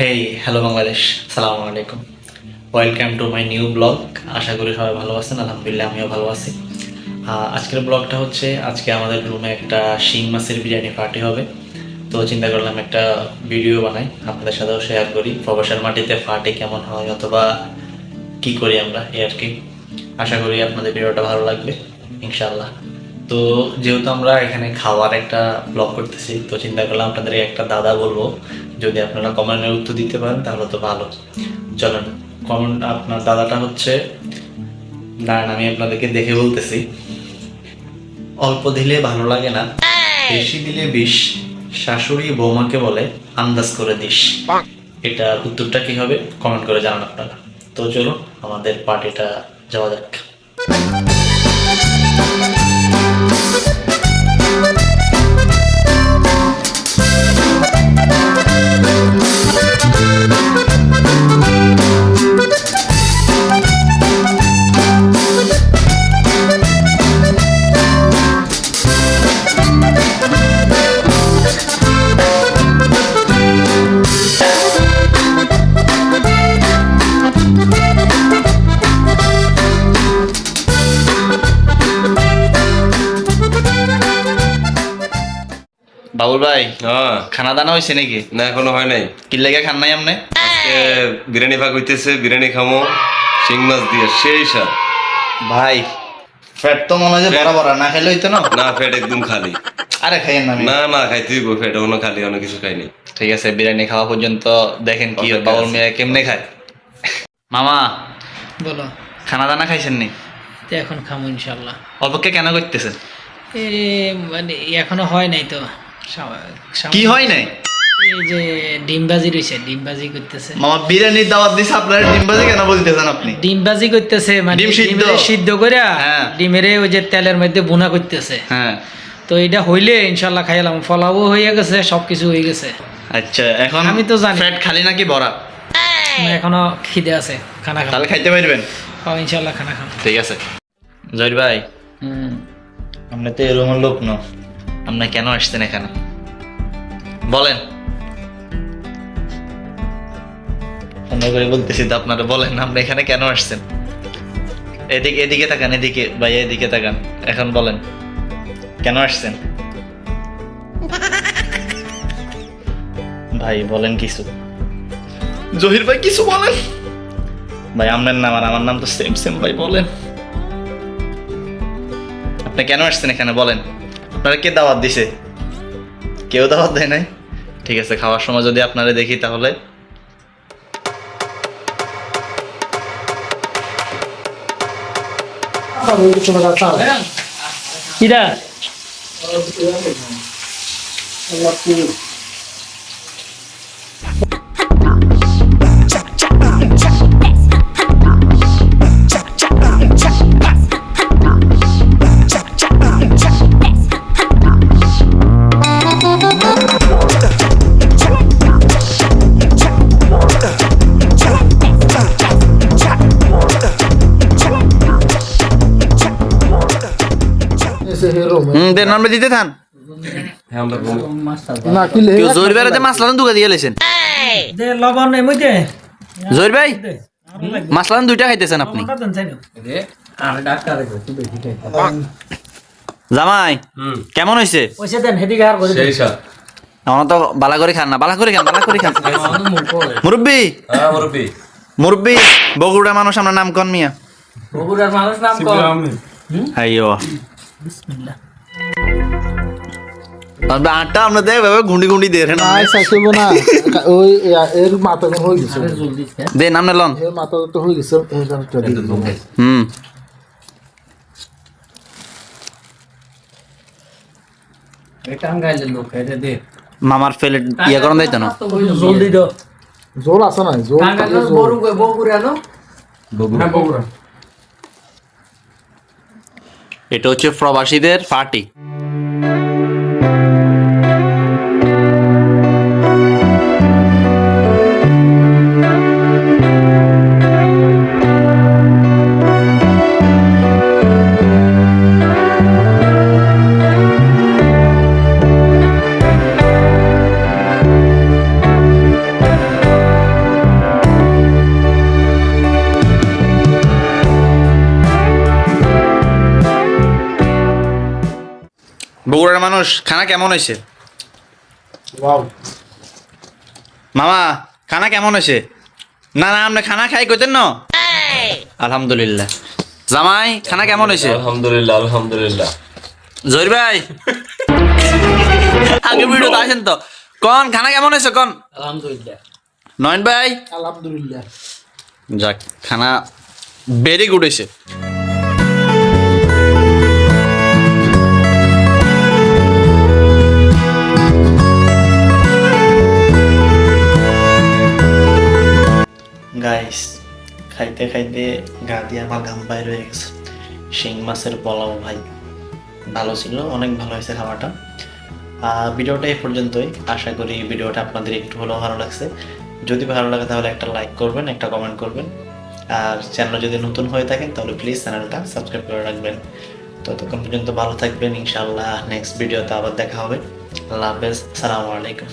Hey hello Bangladesh সালামু আলাইকুম welcome to my new vlog আশা করি সবাই ভালো আছেন। আলহামদুলিল্লাহ, আমিও ভালো আছি। আজকের ব্লগটা হচ্ছে, আজকে আমাদের রুমে একটা শিং মাছের বিরিয়ানি পার্টি হবে। তো চিন্তা করলাম একটা ভিডিও বানাই, আপনাদের সাথেও শেয়ার করি। প্রবাসের মাটিতে পার্টি কেমন হয় অথবা কি করি আমরা এই আর কি। আশা করি আপনাদের ভিডিওটা ভালো লাগবে ইনশাল্লাহ তো যেহেতু আমরা এখানে খাওয়ার একটা ব্লগ করতেছি, তো চিন্তা করলাম আপনাদের একটা দাদা বলব। যদি আপনারা কমেন্টের উত্তর দিতে পারেন তাহলে তো ভালো। চলেন কমেন্ট আপনার দাদাটা হচ্ছে দাঁড়ান আমি আপনাদেরকে দেখে বলতেছি। অল্প দিলে ভালো লাগে না বেশি দিলে বিষ শাশুড়ি বৌমাকে বলে আন্দাজ করে দিস। এটার উত্তরটা কি হবে? কমেন্ট করে জানান আপনারা। তো চলুন আমাদের পার্টিটা যাওয়া যাক। বাবুল ভাই হ্যাঁ। খানা দানা হয়েছে নাকি? না এখনও হয় নাই। কি লেগে খান নাই আজকে বিরিয়ানি ভাগ হইতেছে বিরিয়ানি খামো শিং মাছ দিয়ে সেই স্বাদ ভাই ফ্যাট তো মনে হয় বড় বড় না খেলে হইতো না? না ফ্যাট একদম খালি। আরে খাইয়েন না। না না হইব ফ্যাট অন্য খালি অন্য কিছু খাইনি। ঠিক আছে বিরিয়ানি খাওয়া পর্যন্ত দেখেন কি অপেক্ষা বাবুল মিয়া কেমনে খায়। মামা বলো। খানা দানা খাইছেন নি? এখন খামো ইনশাল্লাহ। অল্পকে কেন করতেছেন? এ মানে এখনও হয় নাই তো। কি হয় নাই? এই যে ডিমবাজি রয়েছে ডিমবাজি করতেছে। মামা বিরিয়ানির দাওয়াত দিছে আপনার ডিমবাজি কেন বলতেছেন আপনি? ডিমবাজি করতেছে মানে ডিম সিদ্ধ? সিদ্ধ করে হ্যাঁ। ডিমেরে ওই যে তেলের মধ্যে বুনা করতেছে। হ্যাঁ। তো এটা হইলে ইনশাল্লাহ খাইলাম। ফলাও হয়ে গেছে সবকিছু হয়ে গেছে। আচ্ছা এখন আমি তো জানি। ফ্যাট খালি নাকি বড়া এখনও খিদে আছে খানা তাহলে খাইতে পারবেন? খাও ইনশাল্লাহ খানা খাব। ঠিক আছে। জহির ভাই আপনি তো এরকম লোক ন। আপনি কেন আসছেন এখানে? বলেন। করে বলতেছি তো আপনারা বলেন আপনি এখানে কেন আসছেন? এদিকে এদিকে তাকান এদিকে ভাই এদিকে তাকান। এখন বলেন কেন আসছেন? ভাই বলেন কিছু। জহির ভাই কিছু বলেন। ভাই আপনার নাম আর আমার নাম তো সেম সেম ভাই বলেন। আপনি কেন আসছেন এখানে? বলেন। আপনারা কে দাওয়াত দিছে? কেউ দাওয়াত দেয় নাই? ঠিক আছে, খাওয়ার সময় যদি আপনারা দেখি তাহলে। কিরা? দেন আমরা দিতে থান। হ্যাঁ কেউ জোর বেড়াতে মাছ লাগান দুগা দিয়ে লেছেন লবণ জোর ভাই মাছ লাগান দুইটা খাইতেছেন আপনি। জামাই হুম। কেমন হয়েছে আমার তো বালা করে খান না বালা করে খান বালা করে খান। মুরব্বী। হ্যাঁ মুরব্বী। মুরব্বী বগুড়া মানুষ আমরা নাম কন মিয়া? বগুড়ার মানুষ নাম আইও বিসমিল্লাহ। আমরা আটটা আমরা দেখ বাবা গুন্ডি গুন্ডি দিয়ে না। নাই না ওই এর মাথা হয়ে গেছে। দেন আমরা লন। এর মাথা তো হয়ে গেছে এই মামার প্লেট ইয়ে করন দিত না। জলদি দাও। জোর আছে না? জোর থাকলে জোর। এটা হচ্ছে প্রবাসীদের পার্টি। বগুড়ার মানুষ খানা কেমন হয়েছে? মামা খানা কেমন হয়েছে? না না আপনি খানা খাই কইতেন না? আলহামদুলিল্লাহ। জামাই খানা কেমন হয়েছে? আলহামদুলিল্লাহ আলহামদুলিল্লাহ। জহির ভাই। আগে ভিডিওতে আসেন তো। কন খানা কেমন হয়েছে কন? আলহামদুলিল্লাহ। নয়ন ভাই? আলহামদুলিল্লাহ। যাক খানা ভেরি গুড হয়েছে। গাইস খাইতে খাইতে গা দিয়ে আমার ঘাম বাইর হয়ে গেছে। শিং মাছের পোলাও ভাই, ভালো ছিল, অনেক ভালো হয়েছে খাওয়াটা ভিডিওটা এই পর্যন্তই। আশা করি ভিডিওটা আপনাদের একটু হলেও ভালো লাগছে। যদি ভালো লাগে তাহলে একটা লাইক করবেন, একটা কমেন্ট করবেন। আর চ্যানেল যদি নতুন হয়ে থাকেন, তাহলে প্লিজ চ্যানেলটা সাবস্ক্রাইব করে রাখবেন। ততক্ষণ পর্যন্ত ভালো থাকবেন, ইনশাআল্লাহ নেক্সট ভিডিওতে আবার দেখা হবে। আল্লাহ হাফেজ, সালামু আলাইকুম।